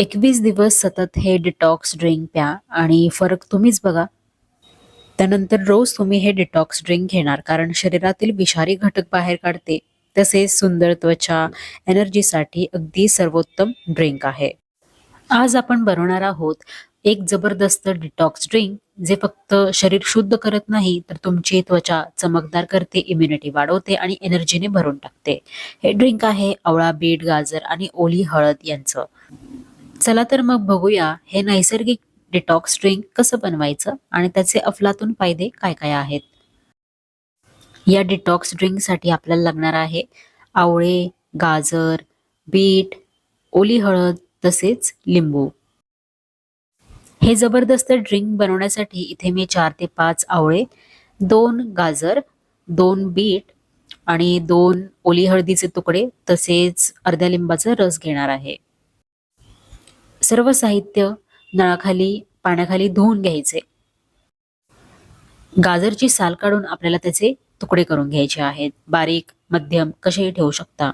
एकवीस दिवस सतत हे डिटॉक्स ड्रिंक प्या आणि फरक तुम्हीच बघा. त्यानंतर रोज तुम्ही हे डिटॉक्स ड्रिंक घेणार कारण शरीरातील विषारी घटक बाहेर काढते. तसेच सुंदर त्वचा एनर्जीसाठी अगदी सर्वोत्तम ड्रिंक आहे. आज आपण बनवणार आहोत एक जबरदस्त डिटॉक्स ड्रिंक जे फक्त शरीर शुद्ध करत नाही तर तुमची त्वचा चमकदार करते इम्युनिटी वाढवते आणि एनर्जीने भरून टाकते. हे ड्रिंक आहे आवळा बीट गाजर आणि ओली हळद यांचं. चला तर मग बघूया हे नैसर्गिक डिटॉक्स ड्रिंक कसं बनवायचं आणि त्याचे अफलातून फायदे काय काय आहेत. या डिटॉक्स ड्रिंकसाठी आपल्याला लागणार आहे आवळे गाजर बीट ओली हळद तसेच लिंबू. हे जबरदस्त ड्रिंक बनवण्यासाठी इथे मी चार ते पाच आवळे दोन गाजर दोन बीट आणि दोन ओली हळदीचे तुकडे तसेच अर्ध्या लिंबाचा रस घेणार आहे. सर्व साहित्य नळाखाली पाण्याखाली धुवून घ्यायचे. गाजरची साल काढून आपल्याला त्याचे तुकडे करून घ्यायचे आहेत. बारीक मध्यम कसेही ठेवू शकता.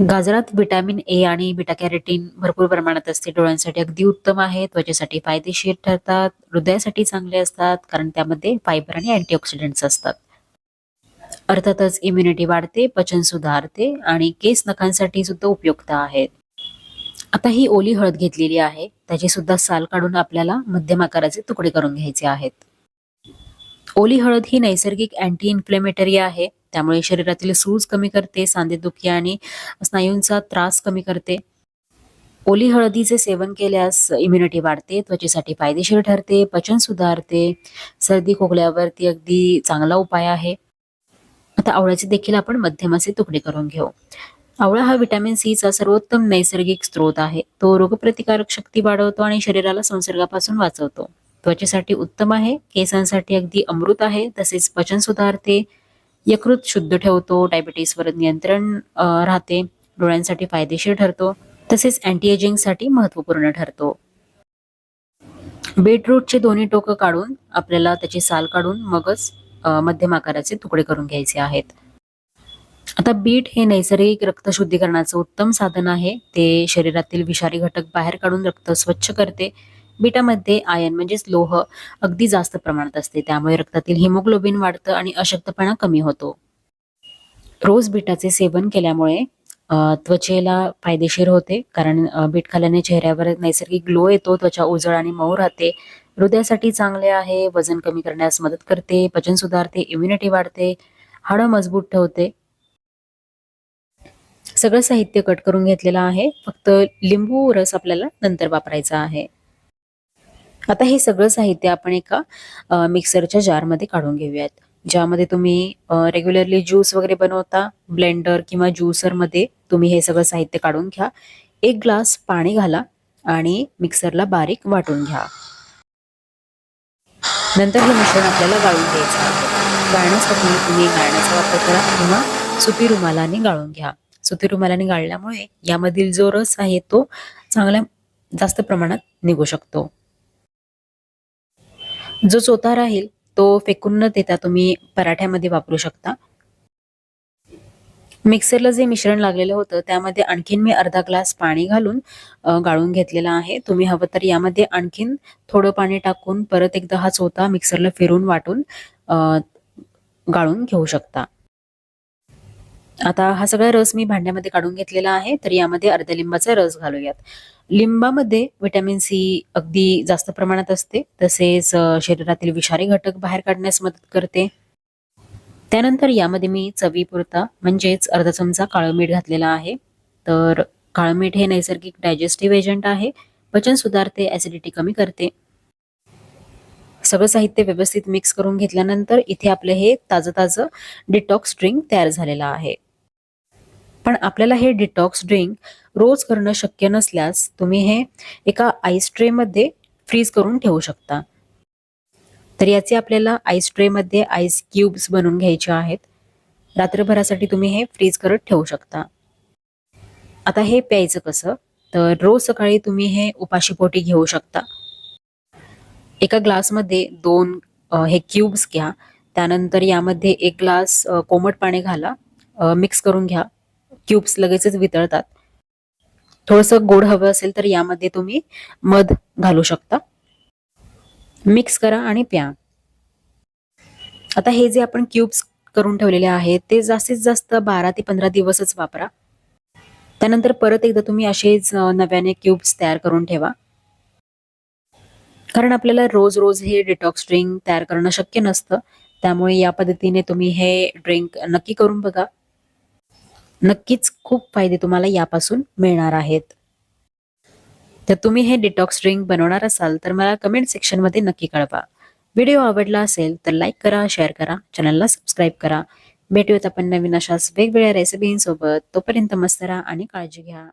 गाजरात विटॅमिन ए आणि बिटा कॅरेटीन भरपूर प्रमाणात असते. डोळ्यांसाठी अगदी उत्तम आहे. त्वचेसाठी फायदेशीर ठरतात. हृदयासाठी चांगले असतात कारण त्यामध्ये फायबर आणि अँटीऑक्सिडंट्स असतात. अर्थातच इम्युनिटी वाढते पचन सुधारते आणि केस नखांसाठी सुद्धा उपयुक्त आहेत. आता ही ओली हळद घेतलेली आहे. त्याची सुद्धा साल काढून आपल्याला मध्यम आकाराचे तुकडे करून घ्यायचे आहेत. ओली हळद ही नैसर्गिक अँटी इन्फ्लेमेटरी आहे. त्यामुळे शरीरातील सूज कमी करते सांधेदुखी आणि स्नायूंचा त्रास कमी करते. ओली हळदीचे सेवन केल्यास इम्युनिटी वाढते त्वचेसाठी फायदेशीर ठरते पचन सुधारते. सर्दी खोकल्यावरती अगदी चांगला उपाय आहे. आता आवळ्याचे देखील आपण मध्यमाचे तुकडे करून घेऊ. आवळा हा व्हिटॅमिन सीचा सर्वोत्तम नैसर्गिक स्रोत आहे. तो रोगप्रतिकारक शक्ती वाढवतो आणि शरीराला संसर्गापासून वाचवतो. त्वचेसाठी उत्तम आहे केसांसाठी अगदी अमृत आहे तसेच पचन सुधारते यकृत शुद्ध ठेवतो डायबिटीसवर नियंत्रण राहते डोळ्यांसाठी फायदेशीर ठरतो तसेच अँटी एजिंगसाठी महत्त्वपूर्ण ठरतो. बीटरूटचे दोन्ही टोकं काढून आपल्याला त्याची साल काढून मगच मध्यम आकाराचे तुकडे करून घ्यायचे आहेत. आता बीट हे नैसर्गिक रक्तशुद्धीकरणाचं उत्तम साधन आहे. ते शरीरातील विषारी घटक बाहेर काढून रक्त स्वच्छ करते. बीटामध्ये आयन म्हणजेच लोह अगदी जास्त प्रमाणात असते. त्यामुळे रक्तातील हिमोग्लोबिन वाढतं आणि अशक्तपणा कमी होतो. रोज बीटाचे सेवन केल्यामुळे त्वचेला फायदेशीर होते. कारण बीट खाल्ल्याने चेहऱ्यावर नैसर्गिक ग्लो येतो त्वचा उजळ आणि मऊ राहते. हृदयासाठी चांगले आहे वजन कमी करण्यास मदत करते पचन सुधारते इम्युनिटी वाढते हाडं मजबूत ठेवते. सगळं साहित्य कट करून घेतलेलं आहे. फक्त लिंबू रस आपल्याला नंतर वापरायचा आहे. आता हे सगळं साहित्य आपण एका मिक्सरच्या जारमध्ये काढून घेऊयात. ज्यामध्ये तुम्ही रेग्युलरली ज्यूस वगैरे बनवता ब्लेंडर किंवा ज्युसरमध्ये तुम्ही हे सगळं साहित्य काढून घ्या. एक ग्लास पाणी घाला आणि मिक्सरला बारीक वाटून घ्या. नंतर हे मिश्रण आपल्याला गाळून घ्यायचं आहे. गाळण्यासाठी तुम्ही गाळण्याचा वापर करा किंवा सुपी रुमालाने गाळून घ्या. सुती रुमालाने गाळल्यामुळे यामधील जो रस आहे तो चांगल्या जास्त प्रमाणात निघू शकतो. जो चोथा राहील तो फेकून न देता तुम्ही पराठ्यामध्ये वापरू शकता. मिक्सरला जे मिश्रण लागलेलं होतं त्यामध्ये आणखीन मी अर्धा ग्लास पाणी घालून गाळून घेतलेला आहे. तुम्ही हवं तर यामध्ये आणखीन थोडं पाणी टाकून परत एकदा हा चोथा मिक्सरला फिरून वाटून गाळून घेऊ शकता. आता हा सगळा रस मी भांड्यामध्ये काढून घेतलेला आहे तर यामध्ये अर्ध्या लिंबाचा रस घालूयात. लिंबामध्ये व्हिटॅमिन सी अगदी जास्त प्रमाणात असते तसेच शरीरातील विषारी घटक बाहेर काढण्यास मदत करते. त्यानंतर यामध्ये मी चवीपुरता म्हणजेच अर्धा चमचा काळं मीठ घातलेला आहे. तर काळं मीठ हे नैसर्गिक डायजेस्टिव्ह एजंट आहे पचन सुधारते ॲसिडिटी कमी करते. सगळं साहित्य व्यवस्थित मिक्स करून घेतल्यानंतर इथे आपलं हे ताजं ताजं डिटॉक्स ड्रिंक तयार झालेलं आहे. पण आपल्याला हे डिटॉक्स ड्रिंक रोज करणं शक्य नसल्यास तुम्ही हे एका आईस ट्रेमध्ये फ्रीज करून ठेवू शकता. तर याचे आपल्याला आईस ट्रेमध्ये आईस क्यूब्स बनवून घ्यायचे आहेत. रात्रभरासाठी तुम्ही हे फ्रीज करत ठेवू शकता. आता हे प्यायचं कसं? तर रोज सकाळी तुम्ही हे उपाशीपोटी घेऊ शकता. एका ग्लासमध्ये दोन हे क्यूब्स घ्या. त्यानंतर यामध्ये एक ग्लास कोमट पाणी घाला. मिक्स करून घ्या. क्यूब्स लगेचच वितळतात. थोडस गोड हवं असेल तर यामध्ये तुम्ही मध घालू शकता. मिक्स करा आणि प्या. आता हे जे आपण क्यूब्स करून ठेवलेले आहेत ते जास्तीत जास्त बारा ते पंधरा दिवसच वापरा. त्यानंतर परत एकदा तुम्ही असेच नव्याने क्यूब्स तयार करून ठेवा. कारण आपल्याला रोज रोज हे डिटॉक्स ड्रिंक तयार करणं शक्य नसतं. त्यामुळे या पद्धतीने तुम्ही हे ड्रिंक नक्की करून बघा. नक्कीच खूप फायदे तुम्हाला यापासून मिळणार आहेत. तर तुम्ही हे डिटॉक्स ड्रिंक बनवणार असाल तर मला कमेंट सेक्शनमध्ये नक्की कळवा. व्हिडिओ आवडला असेल तर लाईक करा शेअर करा चॅनलला सबस्क्राईब करा. भेटूयात आपण नवीन अशाच वेगवेगळ्या रेसिपींसोबत तोपर्यंत मस्त राहा आणि काळजी घ्या.